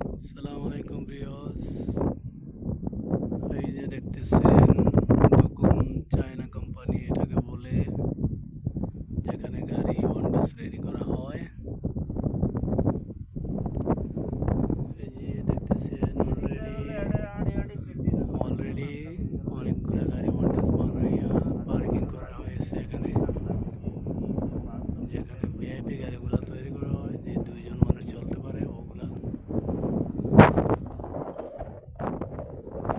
আসসালামু আলাইকুম রিয়স এই যে দেখতেছেন ডকুম চায়না কোম্পানি, এটাকে বলে, যেখানে গাড়ি ওয়ান্টাস রেডি করা হয়। এই যে দেখতেছেন অলরেডি অলরেডি অনেকগুলো গাড়ি ওয়ান্টাস বানাইয়া পার্কিং করা হয়েছে এখানে। যেখানে ভিআইপি গাড়িগুলো তৈরি করা হয়, যে দুইজন মানুষ